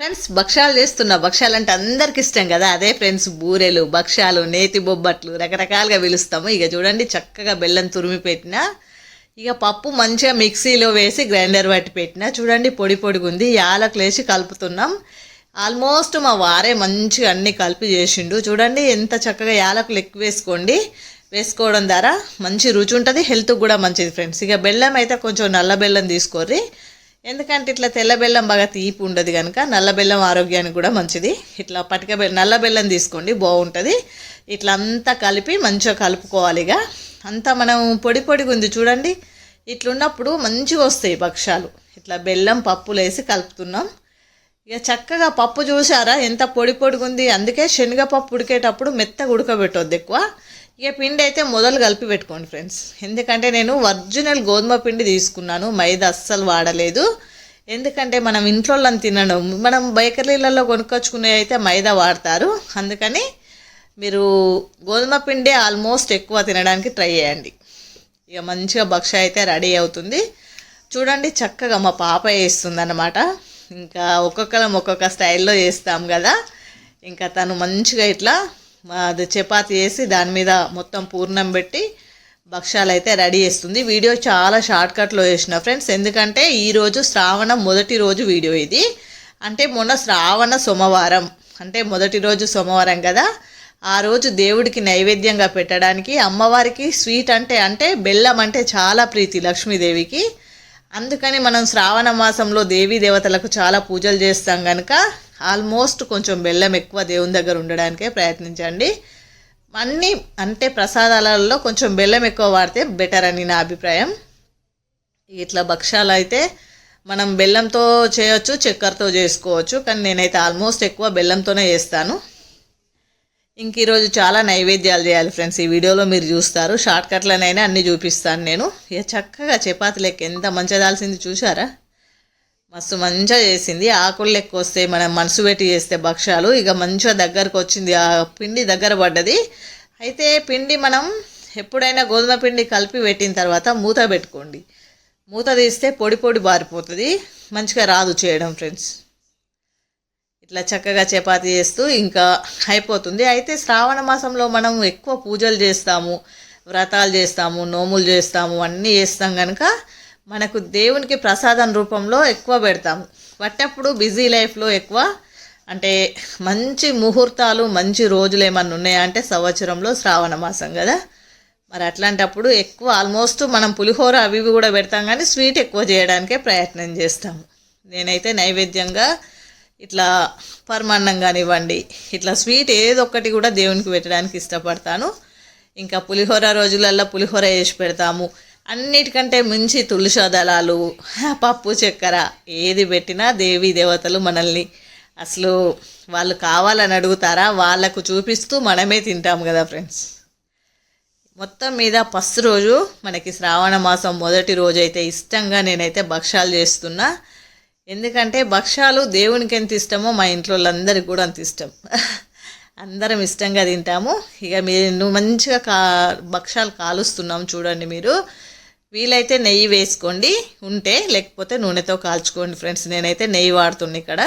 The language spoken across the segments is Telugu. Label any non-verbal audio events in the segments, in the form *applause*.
ఫ్రెండ్స్ భక్ష్యాలు చేస్తున్న భక్ష్యాలు అంటే అందరికి ఇష్టం కదా. అదే ఫ్రెండ్స్ బూరెలు భక్ష్యాలు నేతి బొబ్బట్లు రకరకాలుగా పిలుస్తాము. ఇక చూడండి చక్కగా బెల్లం తురిమి పెట్టిన ఇక పప్పు మంచిగా మిక్సీలో వేసి గ్రైండర్ పట్టి పెట్టిన. చూడండి పొడి పొడిగుంది యాలకులు వేసి కలుపుతున్నాం. ఆల్మోస్ట్ మా వారే మంచిగా అన్ని కలిపి చేసిండు. చూడండి ఎంత చక్కగా యాలకులు ఎక్కువ వేసుకోండి. వేసుకోవడం ద్వారా మంచి రుచి ఉంటుంది హెల్త్కి కూడా మంచిది ఫ్రెండ్స్. ఇక బెల్లం అయితే కొంచెం నల్ల బెల్లం తీసుకోర్రి. ఎందుకంటే ఇట్లా తెల్ల బెల్లం బాగా తీపి ఉండదు కనుక నల్ల బెల్లం ఆరోగ్యానికి కూడా మంచిది. ఇట్లా పటిక బెల్లం నల్ల బెల్లం తీసుకోండి బాగుంటుంది. ఇట్లా అంతా కలిపి మంచిగా కలుపుకోవాలి ఇక. అంతా మనం పొడి పొడిగా ఉంది చూడండి. ఇట్లున్నప్పుడు మంచిగా వస్తాయి భక్ష్యాలు. ఇట్లా బెల్లం పప్పులు వేసి కలుపుతున్నాం. ఇక చక్కగా పప్పు చూసారా? ఎంత పొడి పొడిగా ఉంది. అందుకే శనగపప్పు ఉడికేటప్పుడు మెత్తగా ఉడకబెట్టొద్దు ఎక్కువ. ఇక పిండి అయితే మొదలు కలిపి పెట్టుకోండి ఫ్రెండ్స్. ఎందుకంటే నేను ఒరిజినల్ గోధుమ పిండి తీసుకున్నాను. మైదా అస్సలు వాడలేదు. ఎందుకంటే మనం ఇంట్లో తినడం మనం బేకరీలలో కొనుక్కొచ్చుకునే అయితే మైదా వాడతారు. అందుకని మీరు గోధుమ పిండి ఆల్మోస్ట్ ఎక్కువ తినడానికి ట్రై చేయండి. ఇక మంచిగా భక్ష అయితే రెడీ అవుతుంది. చూడండి చక్కగా మా పాప వేస్తుంది అన్నమాట ఇంకా ఒక్కొక్కరం ఒక్కొక్క స్టైల్లో చేస్తాం కదా. ఇంకా తను మంచిగా ఇట్లా అది చపాతి వేసి దాని మీద మొత్తం పూర్ణం పెట్టి భక్ష్యాలు అయితే రెడీ చేస్తుంది. వీడియో చాలా షార్ట్కట్లో వేసిన చేసిన ఫ్రెండ్స్. ఎందుకంటే ఈరోజు శ్రావణ మొదటి రోజు వీడియో ఇది. అంటే మొన్న శ్రావణ సోమవారం. అంటే మొదటి రోజు సోమవారం కదా. ఆ రోజు దేవుడికి నైవేద్యంగా పెట్టడానికి అమ్మవారికి స్వీట్ అంటే అంటే బెల్లం అంటే చాలా ప్రీతి లక్ష్మీదేవికి. అందుకని మనం శ్రావణ మాసంలో దేవీ దేవతలకు చాలా పూజలు చేస్తాం కనుక ఆల్మోస్ట్ కొంచెం బెల్లం ఎక్కువ దేవుని దగ్గర ఉండడానికే ప్రయత్నించండి. అన్నీ అంటే ప్రసాదాలలో కొంచెం బెల్లం ఎక్కువ వాడితే బెటర్ అని నా అభిప్రాయం. ఇట్లా భక్ష్యాలు అయితే మనం బెల్లంతో చేయొచ్చు చక్కెరతో చేసుకోవచ్చు కానీ నేనైతే ఆల్మోస్ట్ ఎక్కువ బెల్లంతోనే చేస్తాను. ఇంక ఈరోజు చాలా నైవేద్యాలు చేయాలి ఫ్రెండ్స్. ఈ వీడియోలో మీరు చూస్తారు. షార్ట్ కట్లనైనా అన్నీ చూపిస్తాను నేను. ఇక చక్కగా చపాతీ లెక్క ఎంత మంచిదాల్సింది చూసారా మస్తు మంచిగా చేసింది. ఆకులు లెక్క వస్తే మనం మనసు పెట్టి చేస్తే భక్ష్యాలు. ఇక మంచిగా దగ్గరకు వచ్చింది. ఆ పిండి దగ్గర పడ్డది. అయితే పిండి మనం ఎప్పుడైనా గోధుమ పిండి కలిపి పెట్టిన తర్వాత మూత పెట్టుకోండి. మూత తీస్తే పొడి పొడి బారిపోతుంది. మంచిగా రాదు చేయడం ఫ్రెండ్స్. ఇట్లా చక్కగా చపాతి చేస్తూ ఇంకా అయిపోతుంది. అయితే శ్రావణ మాసంలో మనం ఎక్కువ పూజలు చేస్తాము. వ్రతాలు చేస్తాము నోములు చేస్తాము అన్నీ చేస్తాం కనుక మనకు దేవునికి ప్రసాదం రూపంలో ఎక్కువ పెడతాము. పట్టప్పుడు బిజీ లైఫ్లో ఎక్కువ అంటే మంచి ముహూర్తాలు మంచి రోజులు ఏమన్నా ఉన్నాయా అంటే సంవత్సరంలో శ్రావణ మాసం కదా. మరి అట్లాంటప్పుడు ఎక్కువ ఆల్మోస్ట్ మనం పులిహోర అవి ఇవి కూడా పెడతాం కానీ స్వీట్ ఎక్కువ చేయడానికే ప్రయత్నం చేస్తాము. నేనైతే నైవేద్యంగా ఇట్లా పరమాన్నం కానివ్వండి ఇట్లా స్వీట్ ఏదో ఒకటి కూడా దేవునికి పెట్టడానికి ఇష్టపడతాను. ఇంకా పులిహోర రోజులల్లో పులిహోర వేసి పెడతాము. అన్నిటికంటే మించి తులసి దళాలు పప్పు చక్కెర ఏది పెట్టినా దేవీ దేవతలు మనల్ని అసలు వాళ్ళు కావాలని అడుగుతారా? వాళ్ళకు చూపిస్తూ మనమే తింటాం కదా ఫ్రెండ్స్. మొత్తం మీద ఫస్ట్ రోజు మనకి శ్రావణ మాసం మొదటి రోజు అయితే ఇష్టంగా నేనైతే భక్ష్యాలు చేస్తున్నా. ఎందుకంటే భక్ష్యాలు దేవునికి ఎంత ఇష్టమో మా ఇంట్లో వాళ్ళందరికీ కూడా అంత ఇష్టం. అందరం ఇష్టంగా తింటాము. ఇక మీరు మంచిగా కా భక్ష్యాలు కాలుస్తున్నాం చూడండి మీరు. వీలైతే నెయ్యి వేసుకోండి. ఉంటే లేకపోతే నూనెతో కాల్చుకోండి ఫ్రెండ్స్. నేనైతే నెయ్యి వాడుతున్నా ఇక్కడ.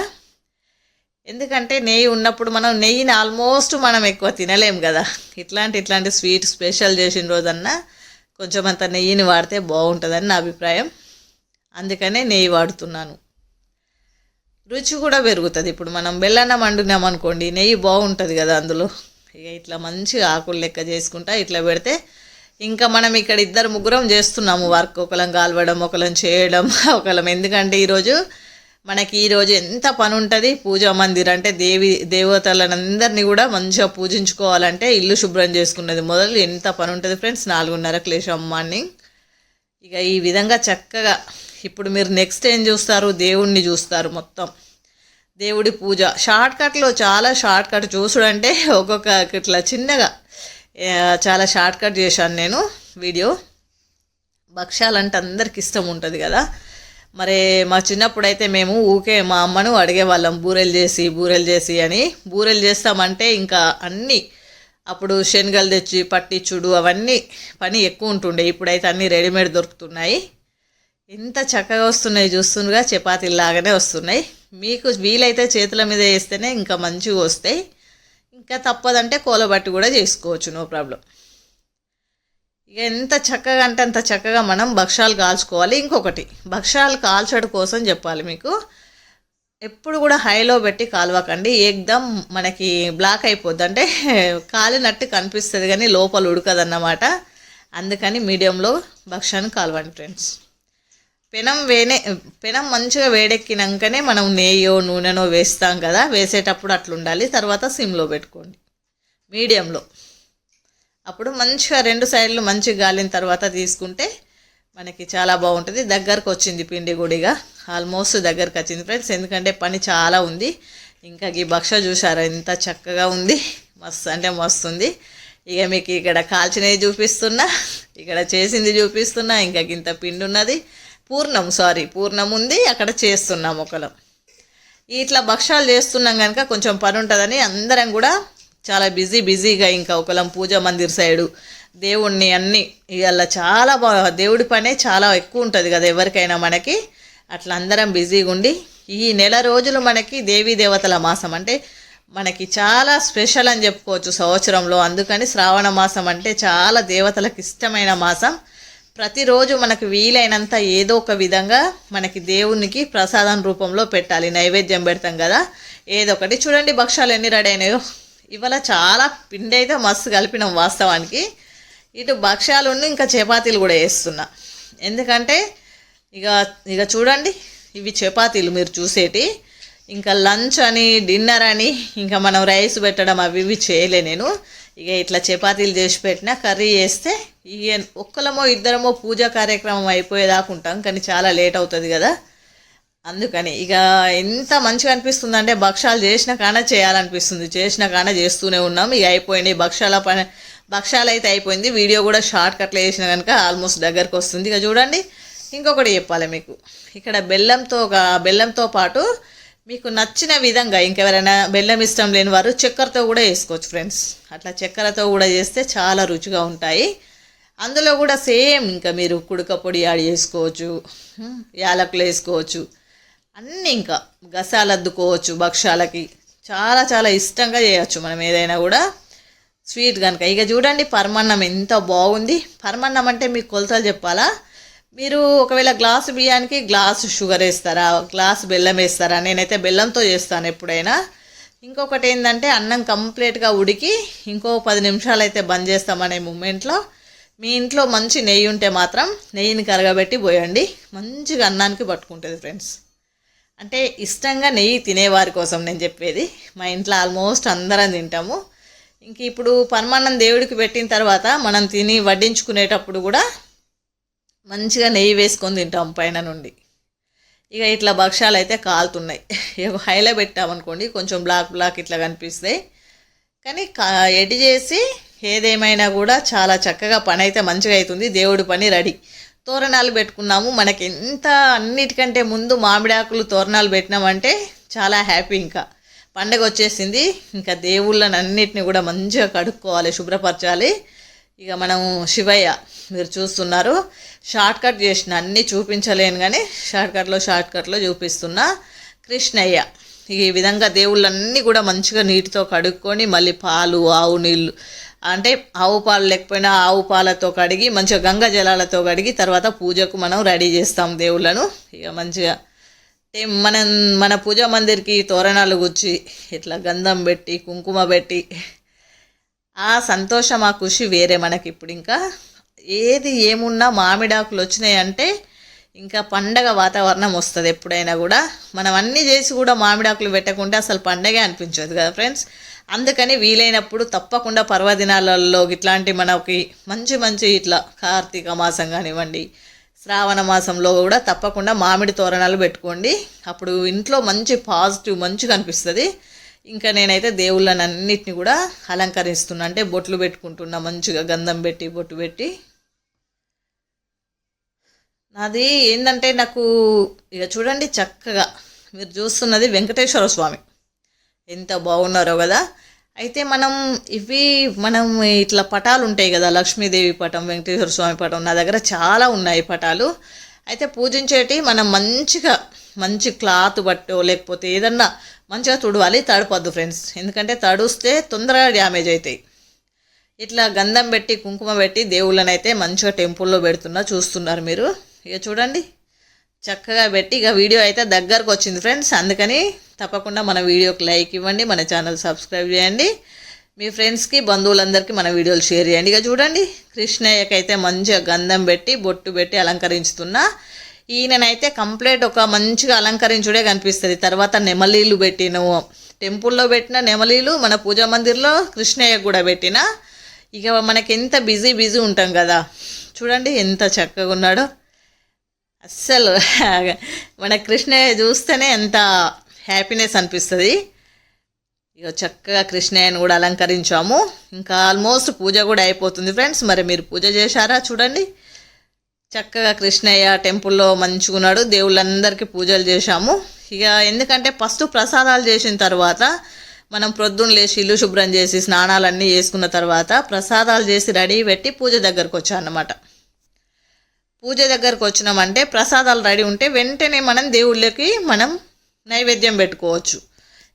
ఎందుకంటే నెయ్యి ఉన్నప్పుడు మనం నెయ్యిని ఆల్మోస్ట్ మనం ఎక్కువ తినలేం కదా. ఇట్లాంటి ఇట్లాంటి స్వీట్ స్పెషల్ చేసిన రోజన్నా కొంచెం అంత నెయ్యిని వాడితే బాగుంటుందని నా అభిప్రాయం. అందుకనే నెయ్యి వాడుతున్నాను. రుచి కూడా పెరుగుతుంది. ఇప్పుడు మనం బెల్లన్నం వండున్నాం అనుకోండి నెయ్యి బాగుంటుంది కదా అందులో. ఇక ఇట్లా మంచిగా ఆకులు లెక్క చేసుకుంటా ఇట్లా పెడితే ఇంకా మనం ఇక్కడ ఇద్దరు ముగ్గురం చేస్తున్నాము వర్క్. ఒకలం కాలవడం ఒకలం చేయడం *laughs* ఒకలం ఎందుకంటే ఈరోజు మనకి ఈరోజు ఎంత పని ఉంటుంది? పూజా మందిర్ అంటే దేవి దేవతలందరినీ కూడా మంచిగా పూజించుకోవాలంటే ఇల్లు శుభ్రం చేసుకున్నది మొదలు ఎంత పని ఉంటుంది ఫ్రెండ్స్? నాలుగున్నరకు లేచాం మార్నింగ్ ఇక ఈ విధంగా చక్కగా ఇప్పుడు మీరు నెక్స్ట్ ఏం చూస్తారు? దేవుణ్ణి చూస్తారు మొత్తం. దేవుడి పూజ. షార్ట్ కట్లో చాలా షార్ట్ కట్ చూసుడంటే *laughs* ఒక్కొక్క ఇట్లా చిన్నగా చాలా షార్ట్ కట్ చేశాను నేను వీడియో. భక్ష్యాలంటే అందరికి ఇష్టం ఉంటుంది కదా. మరి మా చిన్నప్పుడు అయితే మేము ఊకే మా అమ్మను అడిగేవాళ్ళం బూరెలు చేసి బూరెలు చేసి అని. బూరెలు చేస్తామంటే ఇంకా అన్నీ అప్పుడు శనగలు తెచ్చి పట్టించుడు అవన్నీ పని ఎక్కువ ఉంటుండే. ఇప్పుడైతే అన్నీ రెడీమేడ్ దొరుకుతున్నాయి. ఎంత చక్కగా వస్తున్నాయి చూస్తుండగా చపాతీలాగానే వస్తున్నాయి. మీకు వీలైతే చేతుల మీద వేస్తేనే ఇంకా మంచిగా వస్తాయి. ఇంకా తప్పదంటే కోలబట్టి కూడా చేసుకోవచ్చు నో ప్రాబ్లం ఇక ఎంత చక్కగా అంటే అంత చక్కగా మనం భక్షాలు కాల్చుకోవాలి. ఇంకొకటి భక్షాలు కాల్చడం కోసం చెప్పాలి మీకు. ఎప్పుడు కూడా హైలో పెట్టి కాలవకండి. ఏకదం మనకి బ్లాక్ అయిపోద్ది. అంటే కాలినట్టు కనిపిస్తుంది కానీ లోపల ఉడకదన్నమాట. అందుకని మీడియంలో భక్షాన్ని కాలవండి ఫ్రెండ్స్ పెనం వేనే పెనం మంచిగా వేడెక్కినాకనే మనం నెయ్యో నూనెనో వేస్తాం కదా వేసేటప్పుడు అట్లా ఉండాలి తర్వాత సిమ్లో పెట్టుకోండి. మీడియంలో. అప్పుడు మంచిగా రెండు సైడ్లు మంచిగా గాలిన తర్వాత తీసుకుంటే మనకి చాలా బాగుంటుంది. దగ్గరకు వచ్చింది పిండి గుడిగా. ఆల్మోస్ట్ దగ్గరకు వచ్చింది ఫ్రెండ్స్. ఎందుకంటే పని చాలా ఉంది. ఇంకా ఈ భక్ష చూసారా ఎంత చక్కగా ఉంది. మస్తు అంటే మస్తు ఉంది. ఇక మీకు ఇక్కడ కాల్చినవి చూపిస్తున్నా ఇక్కడ చేసింది చూపిస్తున్నా ఇంకా ఇంత పిండి ఉన్నది. పూర్ణం సారీ పూర్ణం ఉంది అక్కడ చేస్తున్నాం ఒకలం. ఇట్లా భక్షాలు చేస్తున్నాం కనుక కొంచెం పని ఉంటుందని అందరం కూడా చాలా బిజీ బిజీగా ఇంకా ఒకలం పూజ మందిర్ సైడు. దేవుణ్ణి అన్ని ఇవాళ చాలా బాగా దేవుడి పనే చాలా ఎక్కువ ఉంటుంది కదా ఎవరికైనా మనకి. అట్లా అందరం బిజీగా ఉండి ఈ నెల రోజులు మనకి దేవీ దేవతల మాసం అంటే మనకి చాలా స్పెషల్ అని చెప్పుకోవచ్చు సంవత్సరంలో. అందుకని శ్రావణ మాసం అంటే చాలా దేవతలకు ఇష్టమైన మాసం. ప్రతిరోజు మనకు వీలైనంత ఏదో ఒక విధంగా మనకి దేవునికి ప్రసాదం రూపంలో పెట్టాలి. నైవేద్యం పెడతాం కదా. ఏదో ఒకటి చూడండి భక్షాలు ఎన్ని రెడీ అయినాయో. ఇవాళ చాలా పిండి అయితే మస్తు కలిపినాం వాస్తవానికి. ఇటు భక్ష్యాలు ఇంకా చపాతీలు కూడా వేస్తున్నా ఎందుకంటే ఇక ఇక చూడండి ఇవి చపాతీలు మీరు చూసేటి. ఇంకా లంచ్ అని డిన్నర్ అని ఇంకా మనం రైస్ పెట్టడం అవి ఇవి చేయలే నేను. ఇక ఇట్లా చపాతీలు చేసి పెట్టిన కర్రీ చేస్తే ఇక ఒక్కలమో ఇద్దరమో పూజా కార్యక్రమం అయిపోయేదాకా ఉంటాం కానీ చాలా లేట్ అవుతుంది కదా. అందుకని ఇక ఎంత మంచిగా అనిపిస్తుంది అంటే భక్షాలు చేసిన కాన చేయాలనిపిస్తుంది. చేసిన కాన చేస్తూనే ఉన్నాం. ఇక అయిపోయినాయి భక్షాల పని భక్షాలు అయితే అయిపోయింది. వీడియో కూడా షార్ట్ కట్లో వేసిన కనుక ఆల్మోస్ట్ దగ్గరకు వస్తుంది. ఇక చూడండి ఇంకొకటి చెప్పాలి మీకు. ఇక్కడ బెల్లంతో ఒక బెల్లంతో పాటు మీకు నచ్చిన విధంగా ఇంకెవరైనా బెల్లం ఇష్టం లేని వారు చక్కెరతో కూడా వేసుకోవచ్చు ఫ్రెండ్స్. అట్లా చక్కెరతో కూడా చేస్తే చాలా రుచిగా ఉంటాయి. అందులో కూడా సేమ్ ఇంకా మీరు కుడక పొడి యాడ్ చేసుకోవచ్చు యాలకులు వేసుకోవచ్చు అన్నీ ఇంకా గసాలు అద్దుకోవచ్చు భక్షాలకి చాలా చాలా ఇష్టంగా చేయొచ్చు మనం ఏదైనా కూడా. స్వీట్ కనుక ఇక చూడండి పరమాన్నం ఎంత బాగుంది. పరమాన్నం అంటే మీకు కొలతలు చెప్పాలా? మీరు ఒకవేళ గ్లాసు బియ్యానికి గ్లాసు షుగర్ వేస్తారా? గ్లాసు బెల్లం వేస్తారా? నేనైతే బెల్లంతో చేస్తాను ఎప్పుడైనా. ఇంకొకటి ఏంటంటే అన్నం కంప్లీట్గా ఉడికి ఇంకో పది నిమిషాలు అయితే బంద్ చేస్తామనే మూమెంట్లో మీ ఇంట్లో మంచి నెయ్యి ఉంటే మాత్రం నెయ్యిని కరగబెట్టి పోయండి. మంచిగా అన్నానికి పట్టుకుంటుంది ఫ్రెండ్స్. అంటే ఇష్టంగా నెయ్యి తినేవారి కోసం నేను చెప్పేది. మా ఇంట్లో ఆల్మోస్ట్ అందరం తింటాము. ఇంక ఇప్పుడు పరమాన్నం దేవుడికి పెట్టిన తర్వాత మనం తిని వడ్డించుకునేటప్పుడు కూడా మంచిగా నెయ్యి వేసుకొని తింటాం పైన నుండి. ఇక ఇట్లా భక్ష్యాలు అయితే కాలుతున్నాయి. ఇక హైలో పెట్టామనుకోండి కొంచెం బ్లాక్ బ్లాక్ ఇట్లా కనిపిస్తాయి. కానీ కా ఎడి చేసి ఏదేమైనా కూడా చాలా చక్కగా పని అయితే మంచిగా అవుతుంది దేవుడి పని రెడీ. తోరణాలు పెట్టుకున్నాము. మనకి ఎంత అన్నిటికంటే ముందు మామిడాకులు తోరణాలు పెట్టినామంటే చాలా హ్యాపీ ఇంకా. పండగ వచ్చేసింది. ఇంకా దేవుళ్ళని అన్నిటిని కూడా మంచిగా కడుక్కోవాలి శుభ్రపరచాలి. ఇక మనం శివయ్య మీరు చూస్తున్నారు. షార్ట్ కట్ చేసిన అన్నీ చూపించలేను కానీ షార్ట్ కట్లో షార్ట్ కట్లో చూపిస్తున్నా కృష్ణయ్య. ఈ విధంగా దేవుళ్ళన్నీ కూడా మంచిగా నీటితో కడుక్కొని మళ్ళీ పాలు ఆవు నీళ్ళు అంటే ఆవు పాలు లేకపోయినా ఆవు పాలతో కడిగి మంచిగా గంగ జలాలతో కడిగి తర్వాత పూజకు మనం రెడీ చేస్తాం దేవుళ్ళను. ఇక మంచిగా అంటే మనం మన పూజా మందిర్కి తోరణాలు గుచ్చి ఇట్లా గంధం పెట్టి కుంకుమ పెట్టి ఆ సంతోషం ఆ ఖుషి వేరే మనకి ఇప్పుడు ఇంకా. ఏది ఏమున్నా మామిడాకులు వచ్చినాయి అంటే ఇంకా పండగ వాతావరణం వస్తుంది ఎప్పుడైనా కూడా. మనం అన్నీ చేసి కూడా మామిడాకులు పెట్టకుంటే అసలు పండగే అనిపించదు కదా ఫ్రెండ్స్. అందుకని వీలైనప్పుడు తప్పకుండా పర్వదినాలలో ఇట్లాంటి మనకి మంచి మంచి ఇట్లా కార్తీక మాసం కానివ్వండి శ్రావణ మాసంలో కూడా తప్పకుండా మామిడి తోరణాలు పెట్టుకోండి. అప్పుడు ఇంట్లో మంచి పాజిటివ్ మంచిగా అనిపిస్తుంది. ఇంకా నేనైతే దేవుళ్ళని అన్నిటిని కూడా అలంకరిస్తున్నా. అంటే బొట్లు పెట్టుకుంటున్నా మంచిగా గంధం పెట్టి బొట్టు పెట్టి. నాది ఏంటంటే నాకు ఇక చూడండి చక్కగా మీరు చూస్తున్నది వెంకటేశ్వర స్వామి. ఎంత బాగున్నారో కదా. అయితే మనం ఇవి మనం ఇట్లా పటాలు ఉంటాయి కదా లక్ష్మీదేవి పటం వెంకటేశ్వర స్వామి పటం నా దగ్గర చాలా ఉన్నాయి పటాలు. అయితే పూజించేటి మనం మంచిగా మంచి క్లాత్ బట్టో లేకపోతే ఏదన్నా మంచిగా తుడవాలి తడపద్దు ఫ్రెండ్స్. ఎందుకంటే తడుస్తే తొందరగా డ్యామేజ్ అవుతాయి ఇట్లా గంధం పెట్టి కుంకుమ పెట్టి దేవుళ్ళని అయితే మంచిగా టెంపుల్లో పెడుతున్నా చూస్తున్నారు మీరు. ఇక చూడండి. చక్కగా పెట్టి ఇక వీడియో అయితే దగ్గరకు వచ్చింది ఫ్రెండ్స్. అందుకని తప్పకుండా మన వీడియోకి లైక్ ఇవ్వండి మన ఛానల్ సబ్స్క్రైబ్ చేయండి. మీ ఫ్రెండ్స్కి బంధువులందరికీ మన వీడియోలు షేర్ చేయండి. ఇక చూడండి. కృష్ణయ్యకైతే మంచిగా గంధం పెట్టి బొట్టు పెట్టి అలంకరించుతున్నా. ఈయననైతే కంప్లీట్ ఒక మంచిగా అలంకరించుడే కనిపిస్తుంది. తర్వాత నెమలీలు పెట్టిన టెంపుల్లో పెట్టిన నెమలీలు మన పూజా మందిర్లో కృష్ణయ్య కూడా పెట్టిన. ఇక మనకి ఎంత బిజీ బిజీ ఉంటాం కదా. చూడండి ఎంత చక్కగా ఉన్నాడో. అస్సలు *laughs* మన కృష్ణయ్య చూస్తేనే ఎంత హ్యాపీనెస్ అనిపిస్తుంది. ఇక చక్కగా కృష్ణయ్యను కూడా అలంకరించాము. ఇంకా ఆల్మోస్ట్ పూజ కూడా అయిపోతుంది ఫ్రెండ్స్. మరి మీరు పూజ చేశారా? చూడండి. చక్కగా కృష్ణయ్య టెంపుల్లో మంచిగా ఉన్నాడు. దేవుళ్ళందరికీ పూజలు చేశాము. ఇక ఎందుకంటే ఫస్ట్ ప్రసాదాలు చేసిన తర్వాత మనం ప్రొద్దున లేచి ఇల్లు శుభ్రం చేసి స్నానాలన్నీ చేసుకున్న తర్వాత ప్రసాదాలు చేసి రెడీ పెట్టి పూజ దగ్గరకు వచ్చానమాట అన్నమాట. పూజ దగ్గరకు వచ్చినామంటే ప్రసాదాలు రెడీ ఉంటే వెంటనే మనం దేవుళ్ళకి మనం నైవేద్యం పెట్టుకోవచ్చు.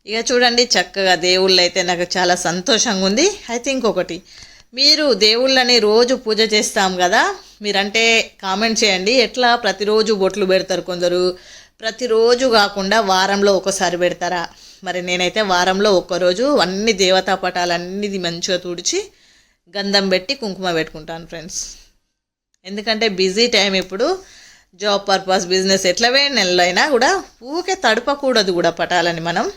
ఇక చూడండి చక్కగా దేవుళ్ళు అయితే నాకు చాలా సంతోషంగా ఉంది. అయితే ఇంకొకటి మీరు దేవుళ్ళని రోజు పూజ చేస్తాం కదా? మీరంటే కామెంట్ చేయండి. ఎట్లా ప్రతిరోజు బొట్లు పెడతారు కొందరు? ప్రతిరోజు కాకుండా వారంలో ఒకసారి పెడతారా? మరి నేనైతే వారంలో ఒక్కరోజు అన్ని దేవతా పటాలన్నీ మంచిగా తుడిచి గంధం పెట్టి కుంకుమ పెట్టుకుంటాను ఫ్రెండ్స్. ఎందుకంటే బిజీ టైం ఇప్పుడు. జాబ్ పర్పస్ బిజినెస్ ఎట్లా నెలలైనా కూడా ఊకే తడపకూడదు కూడా పటాలని మనం.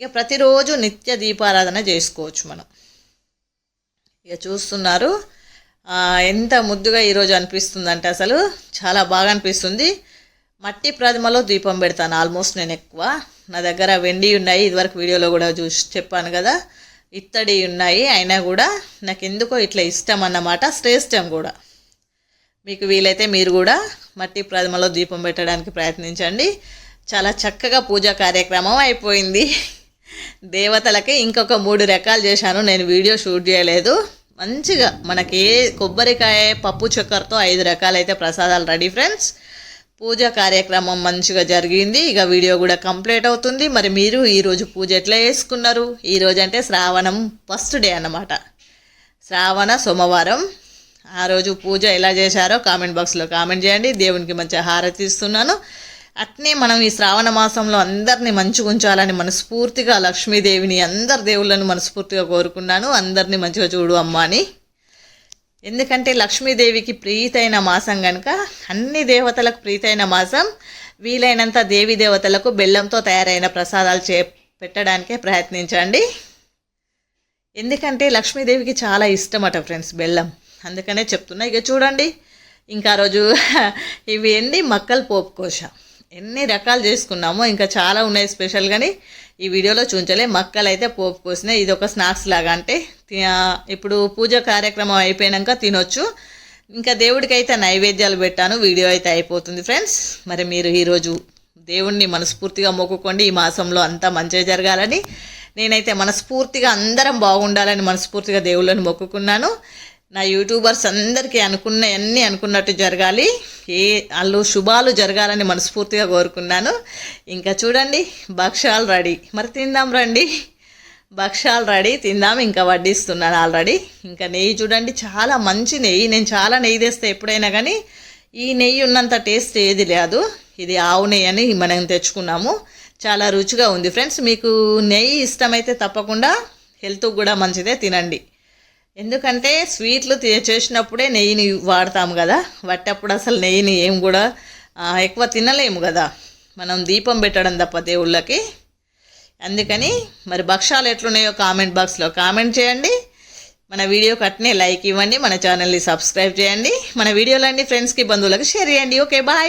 ఇక ప్రతిరోజు నిత్య దీపారాధన చేసుకోవచ్చు మనం. ఇక చూస్తున్నారు. ఎంత ముద్దుగా ఈరోజు అనిపిస్తుందంటే అసలు చాలా బాగా అనిపిస్తుంది. మట్టి ప్రతిమలో దీపం పెడతాను ఆల్మోస్ట్ నేను ఎక్కువ. నా దగ్గర వెండి ఉన్నాయి ఇదివరకు వీడియోలో కూడా చూసి చెప్పాను కదా. ఇత్తడి ఉన్నాయి అయినా కూడా నాకు ఎందుకో ఇట్లా ఇష్టం అన్నమాట శ్రేష్టం కూడా. మీకు వీలైతే మీరు కూడా మట్టి ప్రతిమలో దీపం పెట్టడానికి ప్రయత్నించండి. చాలా చక్కగా పూజా కార్యక్రమం అయిపోయింది. దేవతలకి ఇంకొక మూడు రకాలు చేశాను. నేను వీడియో షూట్ చేయలేదు. మంచిగా మనకి కొబ్బరికాయ పప్పు చక్కెరతో ఐదు రకాలైతే ప్రసాదాలు రెడీ ఫ్రెండ్స్. పూజ కార్యక్రమం మంచిగా జరిగింది. ఇక వీడియో కూడా కంప్లీట్ అవుతుంది. మరి మీరు ఈరోజు పూజ ఎట్లా చేసుకున్నారు? ఈరోజు అంటే శ్రావణం ఫస్ట్ డే అన్నమాట. శ్రావణ సోమవారం. ఆ రోజు పూజ ఎలా చేశారో కామెంట్ బాక్స్లో కామెంట్ చేయండి. దేవునికి మంచి హారతి ఇస్తున్నాను. అట్నే మనం ఈ శ్రావణ మాసంలో అందరినీ మంచిగా ఉంచాలని మనస్ఫూర్తిగా లక్ష్మీదేవిని అందరి దేవుళ్ళను మనస్ఫూర్తిగా కోరుకున్నాను. అందరినీ మంచిగా చూడు అమ్మ అని. ఎందుకంటే లక్ష్మీదేవికి ప్రీతైన మాసం కనుక అన్ని దేవతలకు ప్రీతైన మాసం. వీలైనంత దేవి దేవతలకు బెల్లంతో తయారైన ప్రసాదాలు చే పెట్టడానికే ప్రయత్నించండి. ఎందుకంటే లక్ష్మీదేవికి చాలా ఇష్టమట ఫ్రెండ్స్ బెల్లం. అందుకనే చెప్తున్నా. ఇక చూడండి. ఇంకా రోజు ఇవి ఏంటి మక్కలు పోపుకోశ ఎన్ని రకాలు చేసుకున్నామో ఇంకా చాలా ఉన్నాయి స్పెషల్ కానీ ఈ వీడియోలో చూంచలే. మక్కలు అయితే పోపు కోసినాయి ఇది ఒక స్నాక్స్ లాగా అంటే ఇప్పుడు పూజ కార్యక్రమం అయిపోయాక తినొచ్చు. ఇంకా దేవుడికి అయితే నైవేద్యాలు పెట్టాను. వీడియో అయితే అయిపోతుంది ఫ్రెండ్స్. మరి మీరు ఈరోజు దేవుణ్ణి మనస్ఫూర్తిగా మొక్కుకోండి. ఈ మాసంలో అంతా మంచిగా జరగాలని నేనైతే మనస్ఫూర్తిగా అందరం బాగుండాలని మనస్ఫూర్తిగా దేవుళ్ళని మొక్కుకున్నాను. నా యూట్యూబర్స్ అందరికీ అనుకున్నవన్నీ అనుకున్నట్టు జరగాలి. ఏ వాళ్ళు శుభాలు జరగాలని మనస్ఫూర్తిగా కోరుకున్నాను. ఇంకా చూడండి భక్ష్యాలు రెడీ. మరి తిందాం రండి. భక్ష్యాలు రెడీ తిందాం ఇంకా వడ్డిస్తున్నాను ఆల్రెడీ. ఇంకా నెయ్యి చూడండి చాలా మంచి నెయ్యి. నేను చాలా నెయ్యి తెస్తే ఎప్పుడైనా కానీ ఈ నెయ్యి ఉన్నంత టేస్ట్ ఏది లేదు. ఇది ఆవు నెయ్యి అని మనం తెచ్చుకున్నాము. చాలా రుచిగా ఉంది. ఫ్రెండ్స్ మీకు నెయ్యి ఇష్టమైతే తప్పకుండా హెల్త్కి కూడా మంచిదే తినండి. ఎందుకంటే స్వీట్లు చేసినప్పుడే నెయ్యిని వాడతాము కదా. వట్టప్పుడు అసలు నెయ్యిని ఏం కూడా ఎక్కువ తినలేము కదా. మనం దీపం పెట్టడం తప్ప దేవుళ్ళకి. అందుకని మరి భక్షాలు ఎట్లున్నాయో కామెంట్ బాక్స్లో కామెంట్ చేయండి. మన వీడియో కట్నే లైక్ ఇవ్వండి. మన ఛానల్ని సబ్స్క్రైబ్ చేయండి. మన వీడియోలన్నీ ఫ్రెండ్స్కి బంధువులకు షేర్ చేయండి. Okay bye.